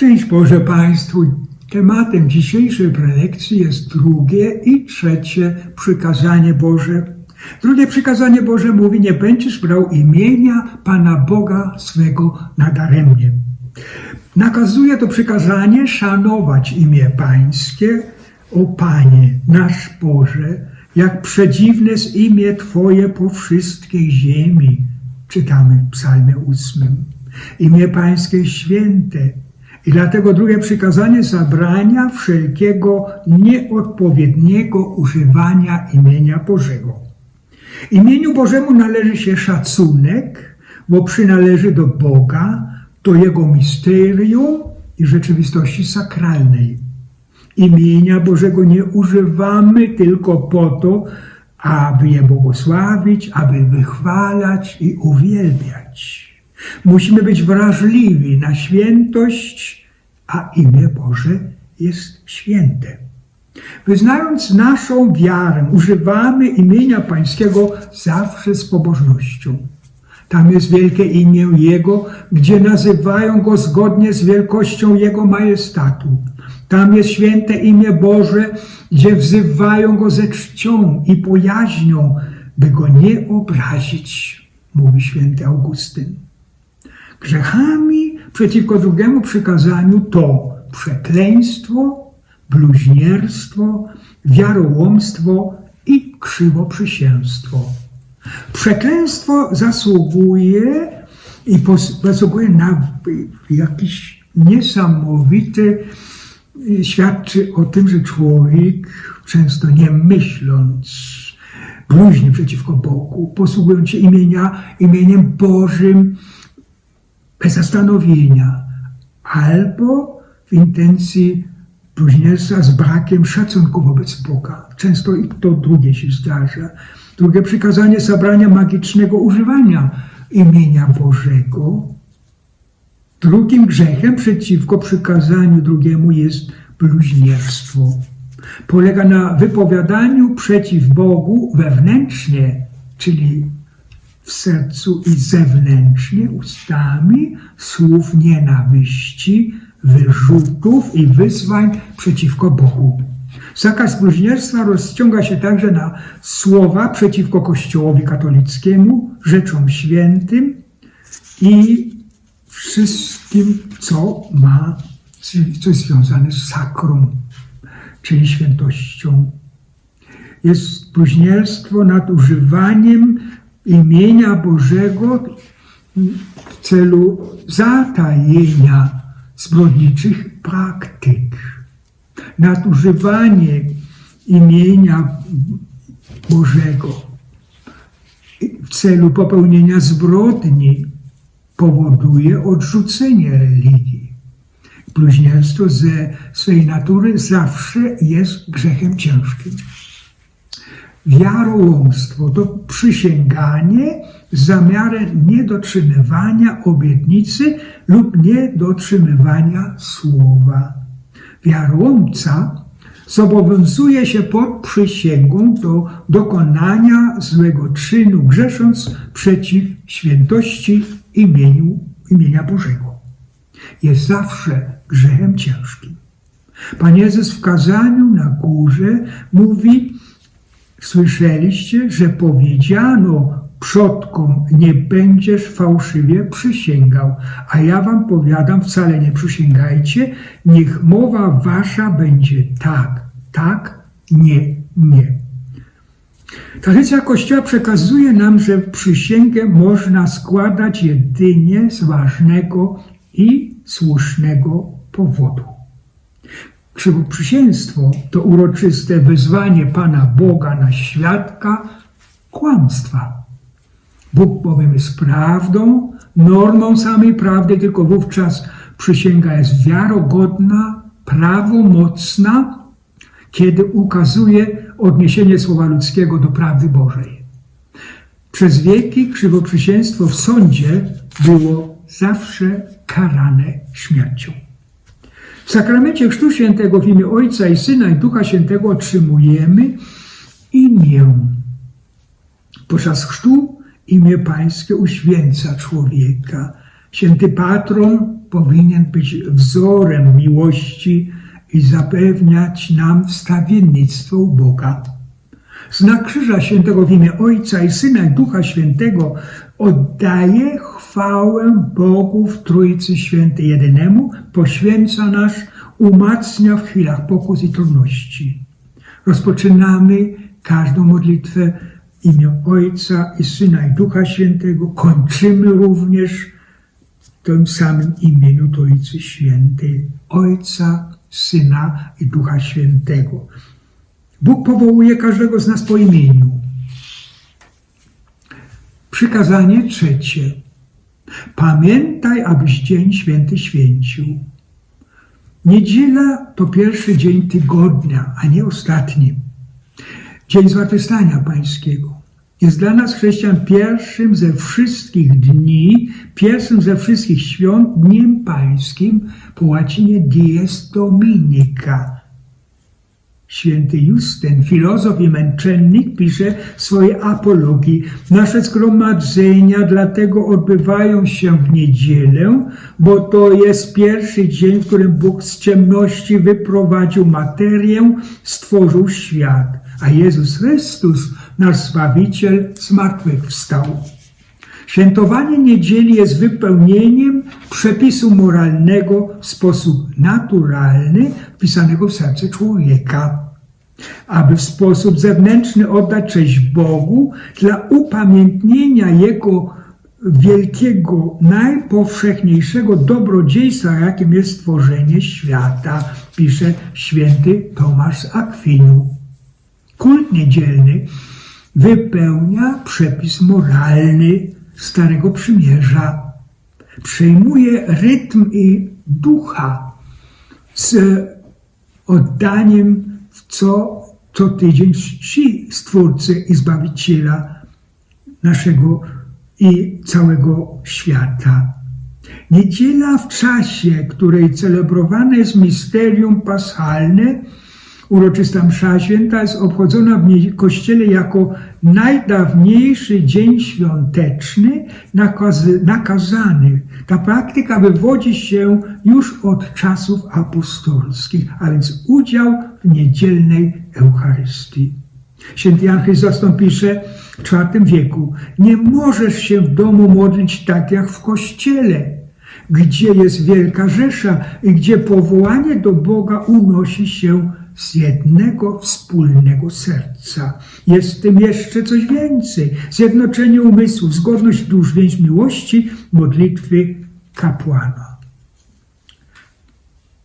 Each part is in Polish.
Szczęść Boże Państwu. Tematem dzisiejszej prelekcji jest drugie i trzecie przykazanie Boże. Drugie przykazanie Boże mówi, nie będziesz brał imienia Pana Boga swego nadaremnie. Nakazuje to przykazanie szanować imię Pańskie, o Panie, nasz Boże, jak przedziwne jest imię Twoje po wszystkiej ziemi. Czytamy w psalmie ósmym. Imię Pańskie święte. I dlatego drugie przykazanie zabrania wszelkiego nieodpowiedniego używania imienia Bożego. Imieniu Bożemu należy się szacunek, bo przynależy do Boga, do Jego misterium i rzeczywistości sakralnej. Imienia Bożego nie używamy tylko po to, aby je błogosławić, aby wychwalać i uwielbiać. Musimy być wrażliwi na świętość, a imię Boże jest święte. Wyznając naszą wiarę, używamy imienia Pańskiego zawsze z pobożnością. Tam jest wielkie imię Jego, gdzie nazywają Go zgodnie z wielkością Jego majestatu. Tam jest święte imię Boże, gdzie wzywają Go ze czcią i pojaźnią, by Go nie obrazić, mówi święty Augustyn. Grzechami przeciwko drugiemu przykazaniu to przekleństwo, bluźnierstwo, wiarołomstwo i krzywoprzysięstwo. Przekleństwo zasługuje i zasługuje na jakiś niesamowity, świadczy o tym, że człowiek często nie myśląc, bluźni przeciwko Bogu, posługując się imienia, imieniem Bożym bez zastanowienia, albo w intencji bluźnierstwa z brakiem szacunku wobec Boga. Często i to drugie się zdarza. Drugie przykazanie zabrania magicznego używania imienia Bożego. Drugim grzechem przeciwko przykazaniu drugiemu jest bluźnierstwo. Polega na wypowiadaniu przeciw Bogu wewnętrznie, czyli w sercu i zewnętrznie ustami słów nienawiści, wyrzutów i wyzwań przeciwko Bogu. Zakaz bluźnierstwa rozciąga się także na słowa przeciwko Kościołowi katolickiemu, rzeczom świętym i wszystkim, co ma, co jest związane z sakrum, czyli świętością. Jest bluźnierstwo nad używaniem imienia Bożego w celu zatajenia zbrodniczych praktyk. Nadużywanie imienia Bożego w celu popełnienia zbrodni powoduje odrzucenie religii. Bluźnierstwo ze swej natury zawsze jest grzechem ciężkim. Wiarołomstwo to przysięganie z zamiarem niedotrzymywania obietnicy lub niedotrzymywania słowa. Wiarołomca zobowiązuje się pod przysięgą do dokonania złego czynu, grzesząc przeciw świętości imieniu, imienia Bożego. Jest zawsze grzechem ciężkim. Pan Jezus w kazaniu na górze mówi, słyszeliście, że powiedziano przodkom, nie będziesz fałszywie przysięgał, a ja wam powiadam, wcale nie przysięgajcie, niech mowa wasza będzie tak, tak, nie, nie. Tradycja Kościoła przekazuje nam, że przysięgę można składać jedynie z ważnego i słusznego powodu. Krzywoprzysięstwo to uroczyste wezwanie Pana Boga na świadka kłamstwa. Bóg bowiem jest prawdą, normą samej prawdy, tylko wówczas przysięga jest wiarogodna, prawomocna, kiedy ukazuje odniesienie słowa ludzkiego do prawdy Bożej. Przez wieki krzywoprzysięstwo w sądzie było zawsze karane śmiercią. W sakramencie Chrztu Świętego w imię Ojca i Syna i Ducha Świętego otrzymujemy imię. Podczas chrztu imię Pańskie uświęca człowieka. Święty patron powinien być wzorem miłości i zapewniać nam wstawiennictwo Boga. Znak Krzyża Świętego w imię Ojca i Syna i Ducha Świętego oddaje chwałę Bogu w Trójcy Świętej jedynemu, poświęca nas, umacnia w chwilach pokus i trudności. Rozpoczynamy każdą modlitwę w imię Ojca i Syna i Ducha Świętego. Kończymy również w tym samym imieniu Trójcy Świętej, Ojca, Syna i Ducha Świętego. Bóg powołuje każdego z nas po imieniu. Przykazanie trzecie. Pamiętaj, abyś dzień święty święcił. Niedziela to pierwszy dzień tygodnia, a nie ostatni. Dzień Zmartwychwstania Pańskiego. Jest dla nas chrześcijan pierwszym ze wszystkich dni, pierwszym ze wszystkich świąt, dniem pańskim, po łacinie dies dominica. Święty Justyn, filozof i męczennik, pisze w swojej apologii. Nasze zgromadzenia dlatego odbywają się w niedzielę, bo to jest pierwszy dzień, w którym Bóg z ciemności wyprowadził materię, stworzył świat, a Jezus Chrystus, nasz Zbawiciel, zmartwychwstał. Świętowanie niedzieli jest wypełnieniem przepisu moralnego w sposób naturalny, wpisanego w serce człowieka, aby w sposób zewnętrzny oddać cześć Bogu dla upamiętnienia Jego wielkiego, najpowszechniejszego dobrodziejstwa, jakim jest stworzenie świata, pisze święty Tomasz z Akwinu. Kult niedzielny wypełnia przepis moralny Starego Przymierza. Przejmuje rytm i ducha z oddaniem co, co tydzień czci Stwórcy i Zbawiciela naszego i całego świata. Niedziela w czasie, której celebrowane jest misterium paschalne, Uroczysta msza święta jest obchodzona w kościele jako najdawniejszy dzień świąteczny nakazy, nakazany. Ta praktyka wywodzi się już od czasów apostolskich, a więc udział w niedzielnej Eucharystii. Święty Jan Chryzostom pisze w IV wieku, nie możesz się w domu modlić tak jak w kościele, gdzie jest wielka rzesza i gdzie powołanie do Boga unosi się z jednego wspólnego serca. Jest w tym jeszcze coś więcej. Zjednoczenie umysłów, zgodność dusz, więź miłości, modlitwy kapłana.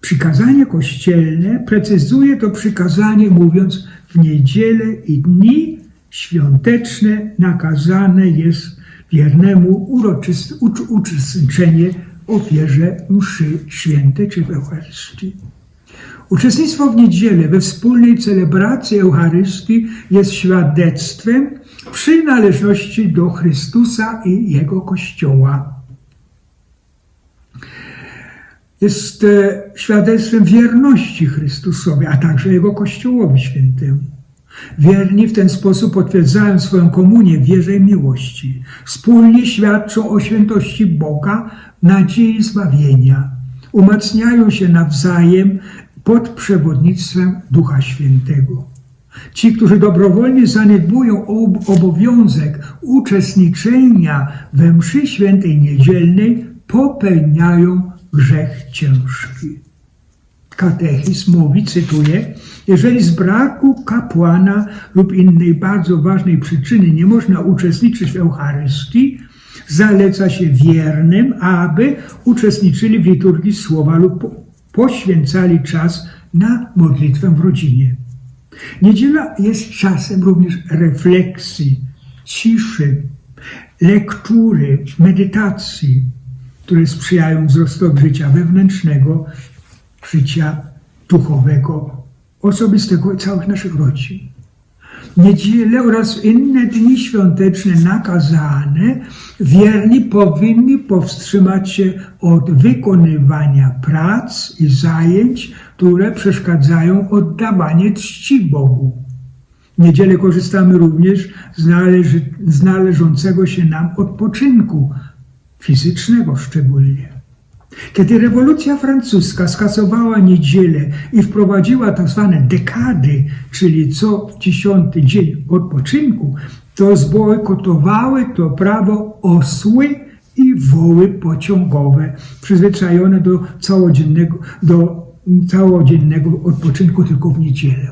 Przykazanie kościelne precyzuje to przykazanie, mówiąc w niedzielę i dni świąteczne nakazane jest wiernemu uczestniczenie ofierze mszy świętej czy w Eucharystii. Uczestnictwo w niedzielę we wspólnej celebracji Eucharystii jest świadectwem przynależności do Chrystusa i Jego Kościoła. Jest e, świadectwem wierności Chrystusowi, a także Jego Kościołowi Świętemu. Wierni w ten sposób potwierdzają swoją komunię wierze i miłości. Wspólnie świadczą o świętości Boga, nadziei zbawienia. Umacniają się nawzajem pod przewodnictwem Ducha Świętego. Ci, którzy dobrowolnie zaniedbują obowiązek uczestniczenia we mszy świętej niedzielnej, popełniają grzech ciężki. Katechizm mówi, cytuję, jeżeli z braku kapłana lub innej bardzo ważnej przyczyny nie można uczestniczyć w Eucharystii, zaleca się wiernym, aby uczestniczyli w liturgii słowa lub poświęcali czas na modlitwę w rodzinie. Niedziela jest czasem również refleksji, ciszy, lektury, medytacji, które sprzyjają wzrostowi życia wewnętrznego, życia duchowego, osobistego i całych naszych rodzin. Niedzielę oraz inne dni świąteczne nakazane, wierni powinni powstrzymać się od wykonywania prac i zajęć, które przeszkadzają oddawaniu czci Bogu. W niedzielę korzystamy również z, należy, z należącego się nam odpoczynku, fizycznego szczególnie. Kiedy rewolucja francuska skasowała niedzielę i wprowadziła tak zwane dekady, czyli co dziesiąty dzień odpoczynku, to zbojkotowały to prawo osły i woły pociągowe, przyzwyczajone do całodziennego, do całodziennego odpoczynku tylko w niedzielę.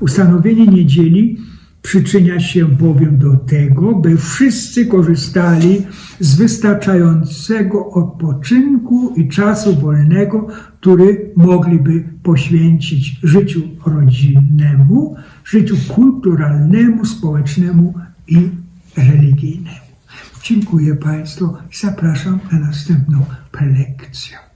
Ustanowienie niedzieli przyczynia się bowiem do tego, by wszyscy korzystali z wystarczającego odpoczynku i czasu wolnego, który mogliby poświęcić życiu rodzinnemu, życiu kulturalnemu, społecznemu i religijnemu. Dziękuję Państwu i zapraszam na następną prelekcję.